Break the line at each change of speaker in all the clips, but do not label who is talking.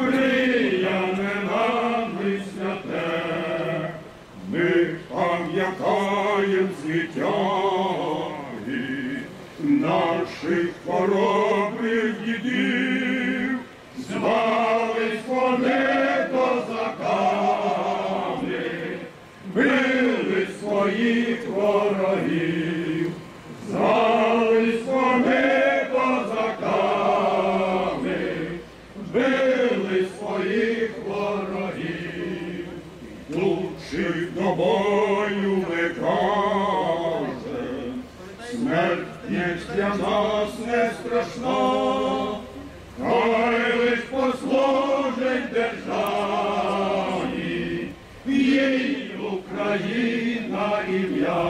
мріяне нами святе, ми пам'ятаєм звитяги наших хоробрих дідів, звались вони козаками, били своїх ворогів, своїх ворогів, Лучших до бою ми кажем, смерть для нас не страшна, хай лиш послужить державі, їй Україна ім'я,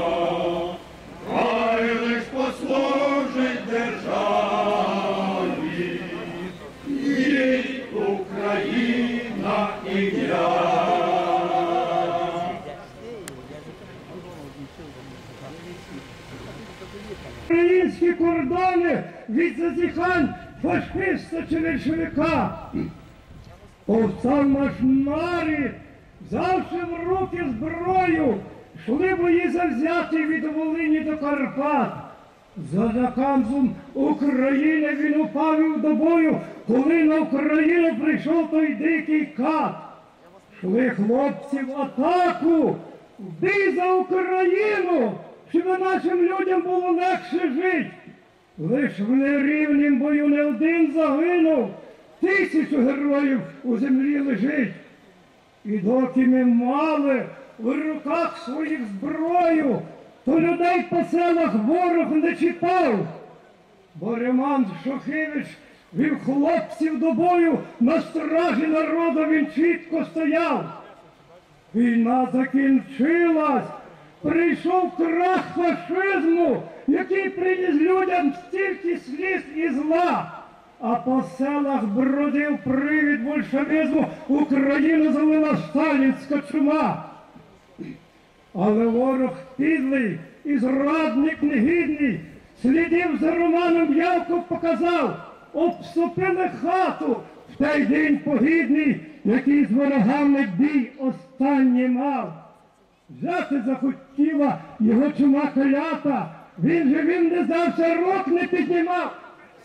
хай лиш послужить
Українські кордони від зазіхань фашиста чи меншовика. Повстав марі, взявши в руки зброю, йшли бої завзяті від Волині до Карпат. За наказом України він упав до бою, коли на Україну прийшов той дикий кат. Шли хлопці в атаку, в бій за Україну, щоб нашим людям було легше жити. Лиш в нерівнім бою не один загинув, тисячу героїв у землі лежить. І доки ми мали в руках своїх зброю, то людей по селах ворог не чіпав. Бо Роман Шохевич вів хлопців до бою, на стражі народу він чітко стояв. Війна закінчилась, прийшов крах фашизму, який приніс людям стільки сліз і зла. А по селах бродив привід большевизму, Україну залила сталінська чума. Але ворог підлий і зрадник негідний, слідів за Романом явко показав, обступили хату в той день погідний, який з ворогами бій останній мав. Взяти захотіла його чума калята, він же він не здався, рок не піднімав.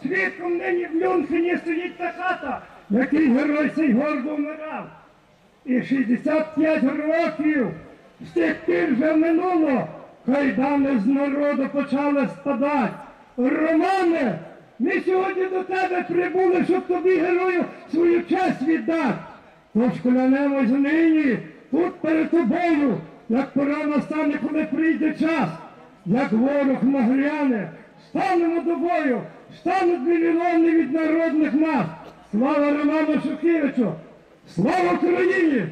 Свідком нині в Мюнхені стоїть та хата, який герой цей гордо вмирав. І 65 років з тих пір вже минуло, кайдани з народу почали спадати. Романе, ми сьогодні до тебе прибули, щоб тобі герою свою честь віддати. Тож клянемось нині, тут перед тобою, як пора настане, коли прийде час, як ворог нагляне, станемо до бою, стануть мільйони від народних нас. Слава Роману Шухевичу! Слава Україні!